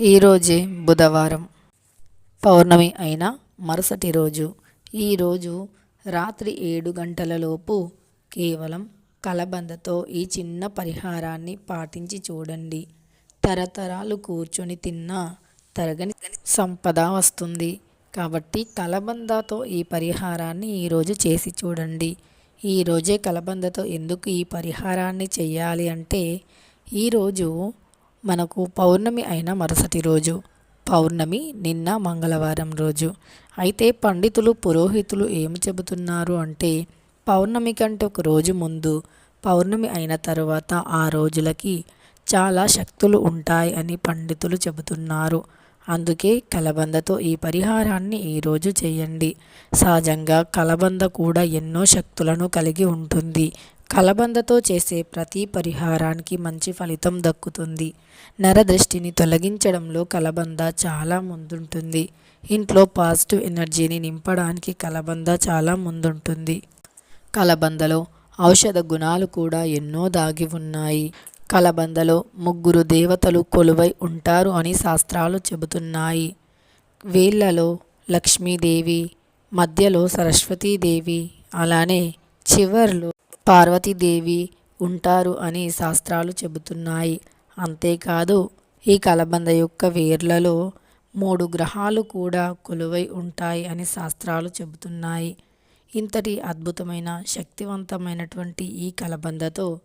ఈరోజే బుధవారం. పౌర్ణమి అయిన మరుసటి రోజు. ఈరోజు రాత్రి ఏడు గంటలలోపు కేవలం కలబందతో ఈ చిన్న పరిహారాన్ని పాటించి చూడండి. తరతరాలు కూర్చొని తిన్నా తరగని సంపద వస్తుంది. కాబట్టి కలబందతో ఈ పరిహారాన్ని ఈరోజు చేసి చూడండి. ఈరోజే కలబందతో ఎందుకు ఈ పరిహారాన్ని చేయాలి అంటే ఈరోజు మనకు పౌర్ణమి అయిన మరుసటి రోజు పౌర్ణమి నిన్న మంగళవారం రోజు. అయితే పండితులు పురోహితులు ఏమి చెబుతున్నారు అంటే పౌర్ణమి కంటే ఒక రోజు ముందు పౌర్ణమి అయిన తరువాత ఆ రోజులకి చాలా శక్తులు ఉంటాయి అని పండితులు చెబుతున్నారు. అందుకే కలబందతో ఈ పరిహారాన్ని ఈరోజు చేయండి. సహజంగా కలబంద కూడా ఎన్నో శక్తులను కలిగి ఉంటుంది. కలబందతో చేసే ప్రతి పరిహారానికి మంచి ఫలితం దక్కుతుంది. నరదృష్టిని తొలగించడంలో కలబంద చాలా ముందుంటుంది. ఇంట్లో పాజిటివ్ ఎనర్జీని నింపడానికి కలబంద చాలా ముందుంటుంది. కలబందలో ఔషధ గుణాలు కూడా ఎన్నో దాగి ఉన్నాయి. కలబందలో ముగ్గురు దేవతలు కొలువై ఉంటారు అని శాస్త్రాలు చెబుతున్నాయి. వీళ్ళలో లక్ష్మీదేవి మధ్యలో సరస్వతీదేవి అలానే చివర్లో పార్వతీదేవి ఉంటారు అని శాస్త్రాలు చెబుతున్నాయి. అంతేకాదు ఈ కలబంద యొక్క వేర్లలో మూడు గ్రహాలు కూడా కొలువై ఉంటాయి అని శాస్త్రాలు చెబుతున్నాయి. ఇంతటి అద్భుతమైన శక్తివంతమైనటువంటి ఈ కలబందతో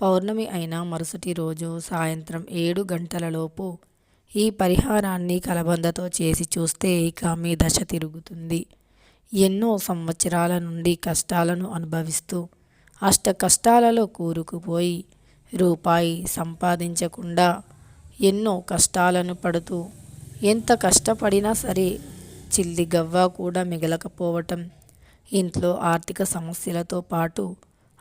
పౌర్ణమి అయిన మరుసటి రోజు సాయంత్రం ఏడు గంటలలోపు ఈ పరిహారాన్ని కలబందతో చేసి చూస్తే ఇక మీ దశ తిరుగుతుంది. ఎన్నో సంవత్సరాల నుండి కష్టాలను అనుభవిస్తూ అష్ట కష్టాలలో కూరుకుపోయి రూపాయి సంపాదించకుండా ఎన్నో కష్టాలను పడుతూ ఎంత కష్టపడినా సరే చిల్లి గవ్వ కూడా మిగలకపోవటం ఇంట్లో ఆర్థిక సమస్యలతో పాటు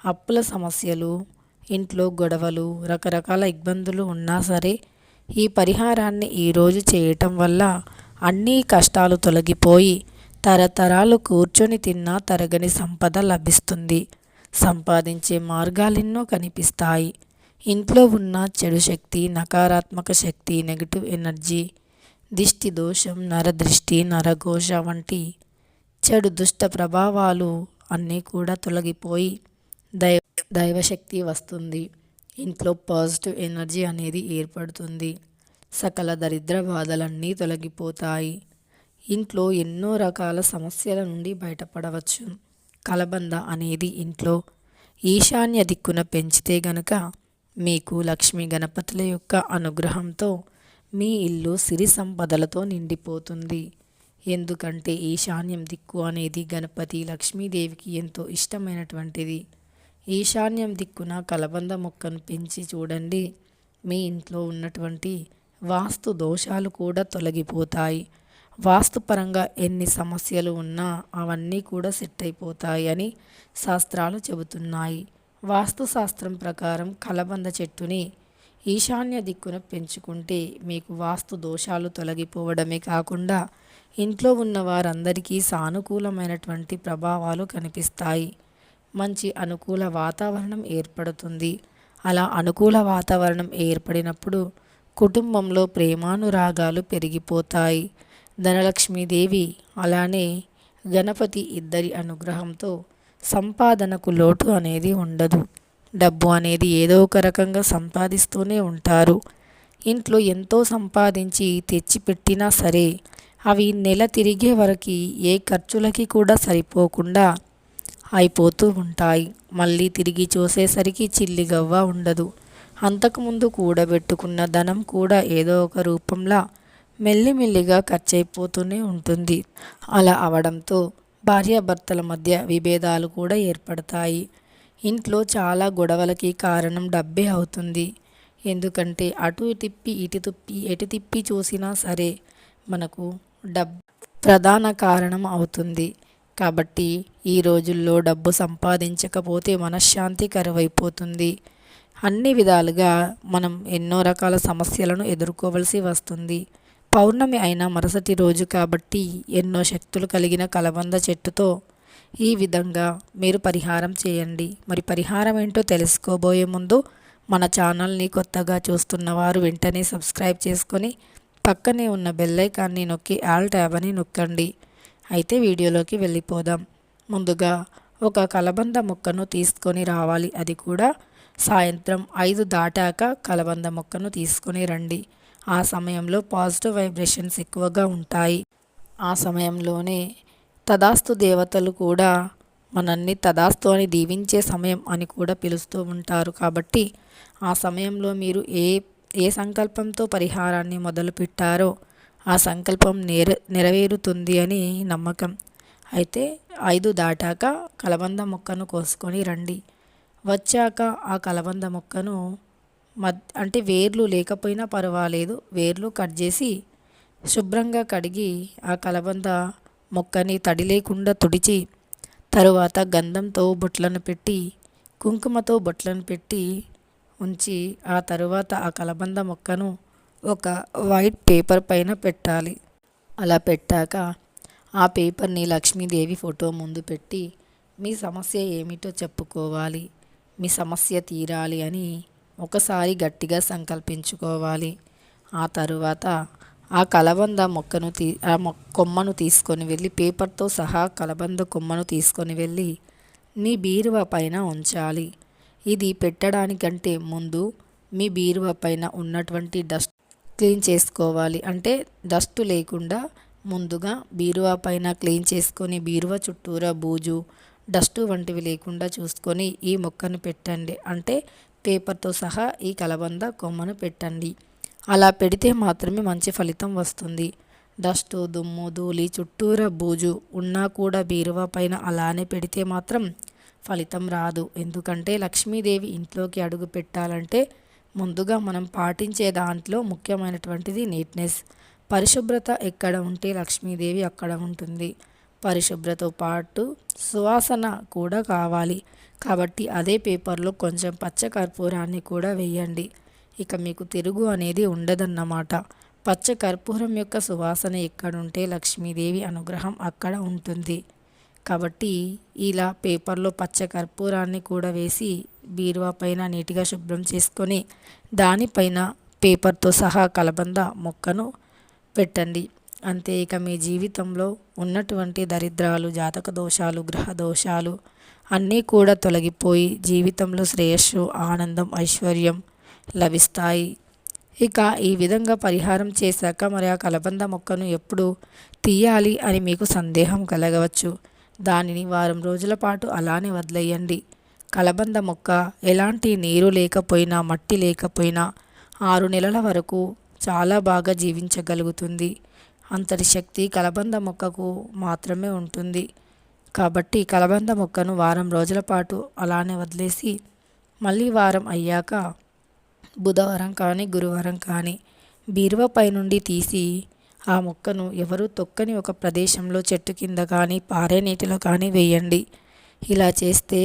అప్పుల సమస్యలు ఇంట్లో గొడవలు రకరకాల ఇబ్బందులు ఉన్నా సరే ఈ పరిహారాన్ని ఈరోజు చేయటం వల్ల అన్నీ కష్టాలు తొలగిపోయి తరతరాలు కూర్చొని తిన్నా తరగని సంపద లభిస్తుంది. సంపాదించే మార్గాలెన్నో కనిపిస్తాయి. ఇంట్లో ఉన్న చెడు శక్తి నకారాత్మక శక్తి నెగిటివ్ ఎనర్జీ దిష్టి దోషం నరదృష్టి నరఘోష వంటి చెడు దుష్ట ప్రభావాలు అన్నీ కూడా తొలగిపోయి దైవ దైవశక్తి వస్తుంది. ఇంట్లో పాజిటివ్ ఎనర్జీ అనేది ఏర్పడుతుంది. సకల దరిద్ర బాధలన్నీ తొలగిపోతాయి. ఇంట్లో ఎన్నో రకాల సమస్యల నుండి బయటపడవచ్చు. కలబంద అనేది ఇంట్లో ఈశాన్య దిక్కున పెంచితే గనక మీకు లక్ష్మీ గణపతుల యొక్క అనుగ్రహంతో మీ ఇల్లు సిరి సంపదలతో నిండిపోతుంది. ఎందుకంటే ఈశాన్యం దిక్కు అనేది గణపతి లక్ష్మీదేవికి ఎంతో ఇష్టమైనటువంటిది. ఈశాన్యం దిక్కున కలబంద మొక్కను పెంచి చూడండి. మీ ఇంట్లో ఉన్నటువంటి వాస్తు దోషాలు కూడా తొలగిపోతాయి. వాస్తుపరంగా ఎన్ని సమస్యలు ఉన్నా అవన్నీ కూడా సెట్ అయిపోతాయి అని శాస్త్రాలు చెబుతున్నాయి. వాస్తు శాస్త్రం ప్రకారం కలబంద చెట్టుని ఈశాన్య దిక్కున పెంచుకుంటే మీకు వాస్తు దోషాలు తొలగిపోవడమే కాకుండా ఇంట్లో ఉన్న వారందరికీ సానుకూలమైనటువంటి ప్రభావాలు కనిపిస్తాయి. మంచి అనుకూల వాతావరణం ఏర్పడుతుంది. అలా అనుకూల వాతావరణం ఏర్పడినప్పుడు కుటుంబంలో ప్రేమానురాగాలు పెరిగిపోతాయి. ధనలక్ష్మీదేవి అలానే గణపతి ఇద్దరి అనుగ్రహంతో సంపాదనకు లోటు అనేది ఉండదు. డబ్బు అనేది ఏదో ఒక రకంగా సంపాదిస్తూనే ఉంటారు. ఇంట్లో ఎంతో సంపాదించి తెచ్చిపెట్టినా సరే అవి నెల తిరిగే వరకు ఏ ఖర్చులకి కూడా సరిపోకుండా అయిపోతూ ఉంటాయి. మళ్ళీ తిరిగి చూసేసరికి చిల్లిగవ్వ ఉండదు. అంతకుముందు కూడబెట్టుకున్న ధనం కూడా ఏదో ఒక రూపంలో మెల్లిమెల్లిగా ఖర్చయిపోతూనే ఉంటుంది. అలా అవడంతో భార్యాభర్తల మధ్య విభేదాలు కూడా ఏర్పడతాయి. ఇంట్లో చాలా గొడవలకి కారణం డబ్బే అవుతుంది. ఎందుకంటే అటు తిప్పి ఇటు తిప్పి ఎటు తిప్పి చూసినా సరే మనకు డబ్ ప్రధాన కారణం అవుతుంది. కాబట్టి ఈ రోజుల్లో డబ్బు సంపాదించకపోతే మనశ్శాంతి కరువైపోతుంది. అన్ని విధాలుగా మనం ఎన్నో రకాల సమస్యలను ఎదుర్కోవలసి వస్తుంది. పౌర్ణమి అయిన మరుసటి రోజు కాబట్టి ఎన్నో శక్తులు కలిగిన కలబంద చెట్టుతో ఈ విధంగా మీరు పరిహారం చేయండి. మరి పరిహారం ఏంటో తెలుసుకోబోయే ముందు మన ఛానల్ని కొత్తగా చూస్తున్న వారు వెంటనే సబ్స్క్రైబ్ చేసుకొని పక్కనే ఉన్న బెల్లైకాన్ని నొక్కి ఆల్ ట్యాబ్ అని నొక్కండి. అయితే వీడియోలోకి వెళ్ళిపోదాం. ముందుగా ఒక కలబంద మొక్కను తీసుకొని రావాలి. అది కూడా సాయంత్రం ఐదు దాటాక కలబంద మొక్కను తీసుకొని రండి. ఆ సమయంలో పాజిటివ్ వైబ్రేషన్స్ ఎక్కువగా ఉంటాయి. ఆ సమయంలోనే తదాస్తు దేవతలు కూడా మనల్ని తదాస్తు అని దీవించే సమయం అని కూడా పిలుస్తూ ఉంటారు. కాబట్టి ఆ సమయంలో మీరు ఏ ఏ సంకల్పంతో పరిహారాన్ని మొదలుపెట్టారో ఆ సంకల్పం నేర నెరవేరుతుంది అని నమ్మకం. అయితే ఐదు దాటాక కలబంద మొక్కను కోసుకొని రండి. వచ్చాక ఆ కలబంద మొక్కను మద్ అంటే వేర్లు లేకపోయినా పర్వాలేదు. వేర్లు కట్ చేసి శుభ్రంగా కడిగి ఆ కలబంద మొక్కని తడి లేకుండా తుడిచి తరువాత గంధంతో బొట్లను పెట్టి కుంకుమతో బొట్లను పెట్టి ఉంచి ఆ తరువాత ఆ కలబంద మొక్కను ఒక వైట్ పేపర్ పైన పెట్టాలి. అలా పెట్టాక ఆ పేపర్ని లక్ష్మీదేవి ఫోటో ముందు పెట్టి మీ సమస్య ఏమిటో చెప్పుకోవాలి. మీ సమస్య తీరాలి అని ఒకసారి గట్టిగా సంకల్పించుకోవాలి. ఆ తరువాత ఆ కలబంద మొక్కను తీ ఆ మొ కొమ్మను తీసుకొని వెళ్ళి పేపర్తో సహా కలబంద కొమ్మను తీసుకొని వెళ్ళి మీ బీరువా పైన ఉంచాలి. ఇది పెట్టడానికంటే ముందు మీ బీరువా పైన ఉన్నటువంటి డస్ట్ క్లీన్ చేసుకోవాలి. అంటే డస్ట్ లేకుండా ముందుగా బీరువా పైన క్లీన్ చేసుకొని బీరువా చుట్టూరా బూజు డస్ట్ వంటివి లేకుండా చూసుకొని ఈ మొక్కను పెట్టండి. అంటే పేపర్తో సహా ఈ కలబంద కొమ్మను పెట్టండి. అలా పెడితే మాత్రమే మంచి ఫలితం వస్తుంది. డస్ట్ దుమ్ము ధూళి చుట్టూరా బూజు ఉన్నా కూడా బీరువా పైన అలానే పెడితే మాత్రం ఫలితం రాదు. ఎందుకంటే లక్ష్మీదేవి ఇంట్లోకి అడుగు పెట్టాలంటే ముందుగా మనం పాటించే దాంట్లో ముఖ్యమైనటువంటిది నీట్నెస్ పరిశుభ్రత ఎక్కడ ఉంటే లక్ష్మీదేవి అక్కడ ఉంటుంది. పరిశుభ్రతతో పాటు సువాసన కూడా కావాలి. కాబట్టి అదే పేపర్లో కొంచెం పచ్చ కర్పూరాన్ని కూడా వేయండి. ఇక మీకు తిరుగు అనేది ఉండదన్నమాట. పచ్చ కర్పూరం యొక్క సువాసన ఎక్కడుంటే లక్ష్మీదేవి అనుగ్రహం అక్కడ ఉంటుంది. కాబట్టి ఇలా పేపర్లో పచ్చ కర్పూరాన్ని కూడా వేసి బీరువా పైన నీట్గా శుభ్రం చేసుకొని దానిపైన పేపర్తో సహా కలబంద మొక్కను పెట్టండి. అంతే ఇక మీ జీవితంలో ఉన్నటువంటి దరిద్రాలు జాతక దోషాలు గ్రహ దోషాలు అన్నీ కూడా తొలగిపోయి జీవితంలో శ్రేయస్సు ఆనందం ఐశ్వర్యం లభిస్తాయి. ఇక ఈ విధంగా పరిహారం చేశాక మరి ఆ కలబంద మొక్కను ఎప్పుడు తీయాలి అని మీకు సందేహం కలగవచ్చు. దానిని వారం రోజుల పాటు అలానే వదిలేయండి. కలబంద మొక్క ఎలాంటి నీరు లేకపోయినా మట్టి లేకపోయినా ఆరు నెలల వరకు చాలా బాగా జీవించగలుగుతుంది. అంతటి శక్తి కలబంద మొక్కకు మాత్రమే ఉంటుంది. కాబట్టి కలబంద మొక్కను వారం రోజుల పాటు అలానే వదిలేసి మళ్ళీ వారం అయ్యాక బుధవారం కానీ గురువారం కానీ బీరువపై నుండి తీసి ఆ మొక్కను ఎవరూ తొక్కని ఒక ప్రదేశంలో చెట్టు కింద కానీ పారే నీటిలో కానీ వేయండి. ఇలా చేస్తే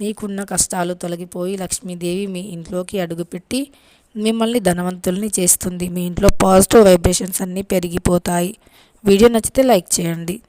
మీకున్న కష్టాలు తొలగిపోయి లక్ష్మీదేవి మీ ఇంట్లోకి అడుగుపెట్టి మిమ్మల్ని ధనవంతుల్ని చేస్తుంది. మీ ఇంట్లో పాజిటివ్ వైబ్రేషన్స్ అన్నీ పెరిగిపోతాయి. వీడియో నచ్చితే లైక్ చేయండి.